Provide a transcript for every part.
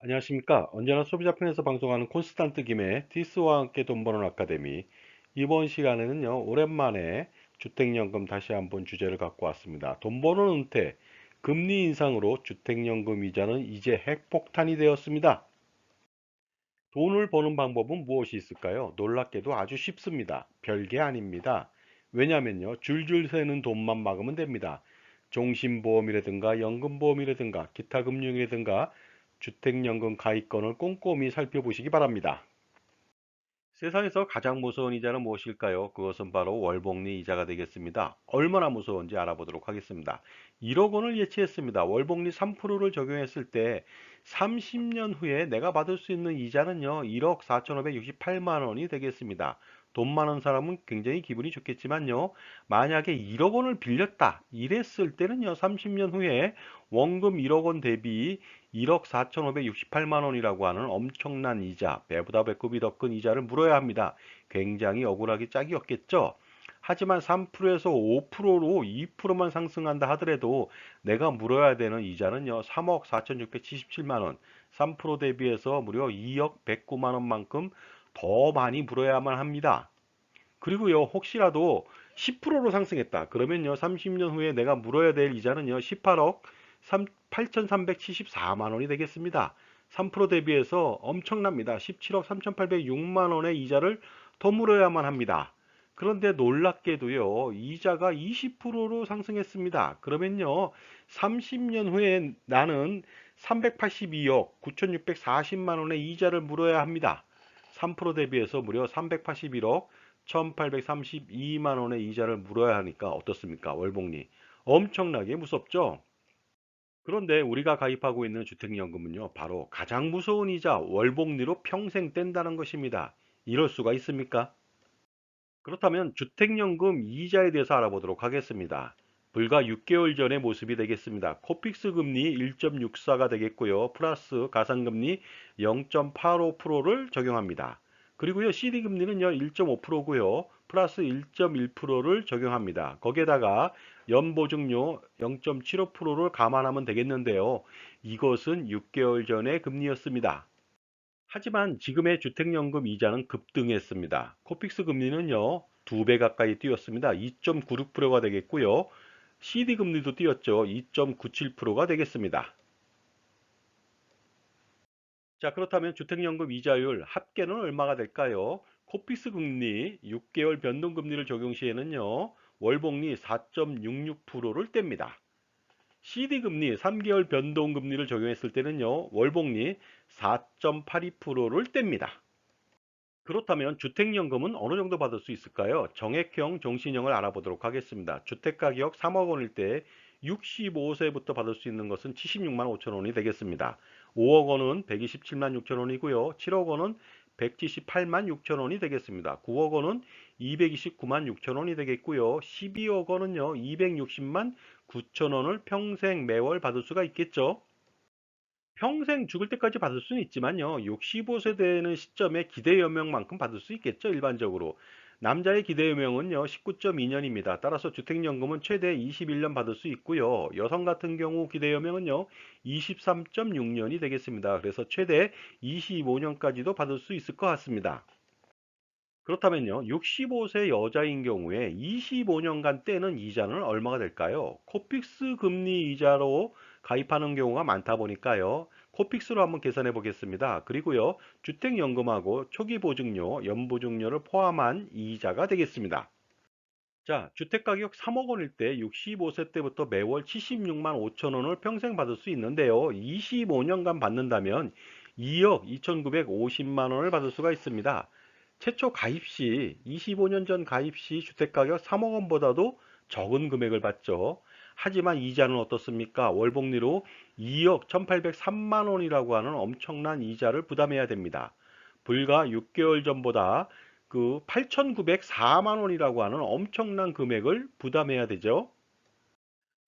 안녕하십니까. 언제나 소비자편에서 방송하는 콘스탄트 김의 티스와 함께 돈 버는 아카데미. 이번 시간에는요, 오랜만에 주택연금 다시 한번 주제를 갖고 왔습니다. 돈 버는 은퇴, 금리 인상으로 주택연금 이자는 이제 핵폭탄이 되었습니다. 돈을 버는 방법은 무엇이 있을까요? 놀랍게도 아주 쉽습니다. 별게 아닙니다. 왜냐면요, 줄줄 새는 돈만 막으면 됩니다. 종신보험이라든가 연금보험이라든가 기타 금융이라든가 주택연금 가입권을 꼼꼼히 살펴보시기 바랍니다. 세상에서 가장 무서운 이자는 무엇일까요? 그것은 바로 월복리 이자가 되겠습니다. 얼마나 무서운지 알아보도록 하겠습니다. 1억 원을 예치했습니다. 월복리 3%를 적용했을 때 30년 후에 내가 받을 수 있는 이자는요, 1억 4,568만 원이 되겠습니다. 돈 많은 사람은 굉장히 기분이 좋겠지만요. 만약에 1억 원을 빌렸다 이랬을 때는요. 30년 후에 원금 1억 원 대비 1억 4,568만 원이라고 하는 엄청난 이자, 배보다 배꼽이 더 큰 이자를 물어야 합니다. 굉장히 억울하기 짝이었겠죠. 하지만 3%에서 5%로 2%만 상승한다 하더라도 내가 물어야 되는 이자는요. 3억 4,677만 원, 3% 대비해서 무려 2억 109만 원만큼 더 많이 물어야만 합니다. 그리고요, 혹시라도 10%로 상승했다. 그러면요, 30년 후에 내가 물어야 될 이자는요, 18억 8,374만 원이 되겠습니다. 3% 대비해서 엄청납니다. 17억 3,806만 원의 이자를 더 물어야만 합니다. 그런데 놀랍게도요, 이자가 20%로 상승했습니다. 그러면요, 30년 후에 나는 382억 9,640만 원의 이자를 물어야 합니다. 3% 대비해서 무려 381억 1832만 원의 이자를 물어야 하니까 어떻습니까? 월복리. 엄청나게 무섭죠? 그런데 우리가 가입하고 있는 주택연금은요, 바로 가장 무서운 이자 월복리로 평생 뗀다는 것입니다. 이럴 수가 있습니까? 그렇다면 주택연금 이자에 대해서 알아보도록 하겠습니다. 불과 6개월 전의 모습이 되겠습니다. 코픽스 금리 1.64가 되겠고요. 플러스 가상금리 0.85%를 적용합니다. 그리고요, CD 금리는요, 1.5%고요. 플러스 1.1%를 적용합니다. 거기에다가 연보증료 0.75%를 감안하면 되겠는데요. 이것은 6개월 전의 금리였습니다. 하지만 지금의 주택연금 이자는 급등했습니다. 코픽스 금리는요, 2배 가까이 뛰었습니다. 2.96%가 되겠고요. CD 금리도 뛰었죠. 2.97%가 되겠습니다. 자, 그렇다면 주택연금 이자율 합계는 얼마가 될까요? 코픽스 금리 6개월 변동금리를 적용 시에는요. 월복리 4.66%를 뗍니다. CD 금리 3개월 변동금리를 적용했을 때는요. 월복리 4.82%를 뗍니다. 그렇다면 주택연금은 어느 정도 받을 수 있을까요? 정액형, 종신형을 알아보도록 하겠습니다. 주택가격 3억 원일 때 65세부터 받을 수 있는 것은 76만 5천 원이 되겠습니다. 5억 원은 127만 6천 원이고요. 7억 원은 178만 6천 원이 되겠습니다. 9억 원은 229만 6천 원이 되겠고요. 12억 원은요. 260만 9천 원을 평생 매월 받을 수가 있겠죠. 평생 죽을 때까지 받을 수는 있지만요. 65세 되는 시점에 기대 연명만큼 받을 수 있겠죠. 일반적으로. 남자의 기대연명은요. 19.2년입니다. 따라서 주택연금은 최대 21년 받을 수 있고요. 여성 같은 경우 기대연명은요. 23.6년이 되겠습니다. 그래서 최대 25년까지도 받을 수 있을 것 같습니다. 그렇다면요. 65세 여자인 경우에 25년간 떼는 이자는 얼마가 될까요? 코픽스 금리 이자로 가입하는 경우가 많다 보니까요. 코픽스로 한번 계산해 보겠습니다. 그리고요. 주택연금하고 초기보증료, 연보증료를 포함한 이자가 되겠습니다. 자, 주택가격 3억 원일 때 65세 때부터 매월 76만 5천 원을 평생 받을 수 있는데요. 25년간 받는다면 2억 2,950만 원을 받을 수가 있습니다. 최초 가입 시 25년 전 가입 시 주택가격 3억 원보다도 적은 금액을 받죠. 하지만 이자는 어떻습니까? 월복리로 2억 1803만 원이라고 하는 엄청난 이자를 부담해야 됩니다. 불과 6개월 전보다 그 8,904만 원이라고 하는 엄청난 금액을 부담해야 되죠.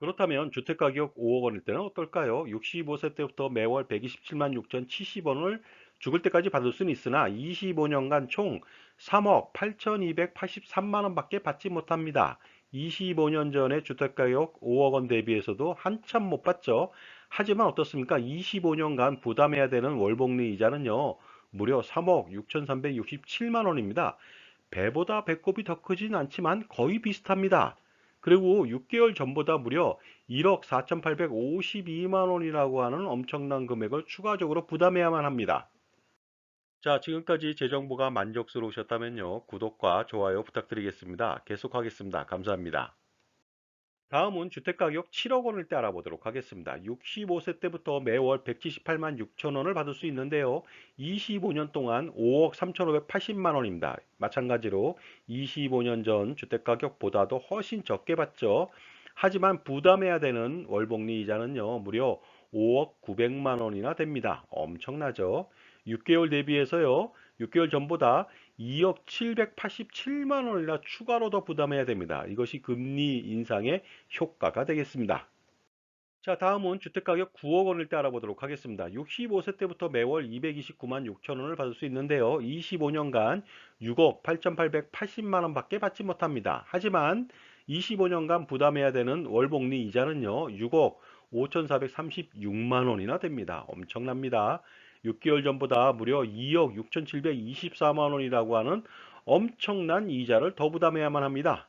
그렇다면 주택가격 5억 원일 때는 어떨까요? 65세 때부터 매월 127만 6,070원을 죽을 때까지 받을 수는 있으나 25년간 총 3억 8,283만 원밖에 받지 못합니다. 25년 전에 주택가격 5억 원 대비해서도 한참 못 받죠. 하지만 어떻습니까? 25년간 부담해야 되는 월복리 이자는요. 무려 3억 6,367만 원입니다. 배보다 배꼽이 더 크진 않지만 거의 비슷합니다. 그리고 6개월 전보다 무려 1억 4,852만 원이라고 하는 엄청난 금액을 추가적으로 부담해야만 합니다. 자, 지금까지 제 정보가 만족스러우셨다면요. 구독과 좋아요 부탁드리겠습니다. 계속하겠습니다. 감사합니다. 다음은 주택가격 7억 원을 때 알아보도록 하겠습니다. 65세 때부터 매월 178만 6천 원을 받을 수 있는데요. 25년 동안 5억 3,580만 원입니다. 마찬가지로 25년 전 주택가격보다도 훨씬 적게 받죠. 하지만 부담해야 되는 월복리 이자는요. 무려 5억 900만 원이나 됩니다. 엄청나죠? 6개월 대비해서요. 6개월 전보다 2억 787만 원이나 추가로 더 부담해야 됩니다. 이것이 금리 인상의 효과가 되겠습니다. 자, 다음은 주택가격 9억 원일 때 알아보도록 하겠습니다. 65세 때부터 매월 229만 6천 원을 받을 수 있는데요. 25년간 6억 8,880만 원밖에 받지 못합니다. 하지만 25년간 부담해야 되는 월복리 이자는요. 6억 5,436만 원이나 됩니다. 엄청납니다. 6개월 전보다 무려 2억 6,724만 원이라고 하는 엄청난 이자를 더 부담해야만 합니다.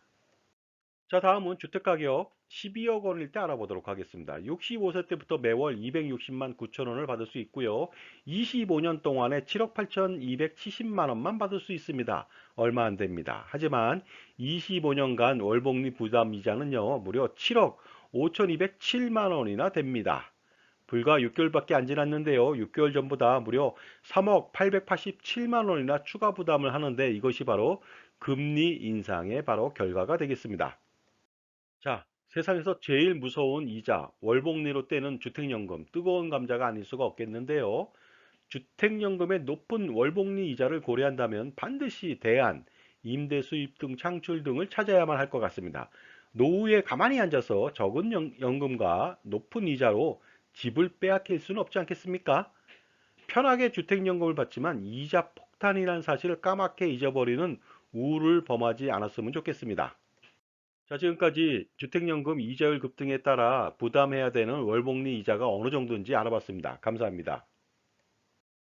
자, 다음은 주택가격 12억 원일 때 알아보도록 하겠습니다. 65세 때부터 매월 260만 9천 원을 받을 수 있고요. 25년 동안에 7억 8,270만 원만 받을 수 있습니다. 얼마 안 됩니다. 하지만 25년간 월복리 부담 이자는요. 무려 7억 5,207만 원이나 됩니다. 불과 6개월밖에 안 지났는데요. 6개월 전보다 무려 3억 887만 원이나 추가 부담을 하는데 이것이 바로 금리 인상의 바로 결과가 되겠습니다. 자, 세상에서 제일 무서운 이자, 월복리로 떼는 주택연금, 뜨거운 감자가 아닐 수가 없겠는데요. 주택연금의 높은 월복리 이자를 고려한다면 반드시 대안, 임대 수입 등 창출 등을 찾아야만 할 것 같습니다. 노후에 가만히 앉아서 적은 연금과 높은 이자로 집을 빼앗길 수는 없지 않겠습니까? 편하게 주택연금을 받지만 이자 폭탄이라는 사실을 까맣게 잊어버리는 우를 범하지 않았으면 좋겠습니다. 자, 지금까지 주택연금 이자율 급등에 따라 부담해야 되는 월복리 이자가 어느 정도인지 알아봤습니다. 감사합니다.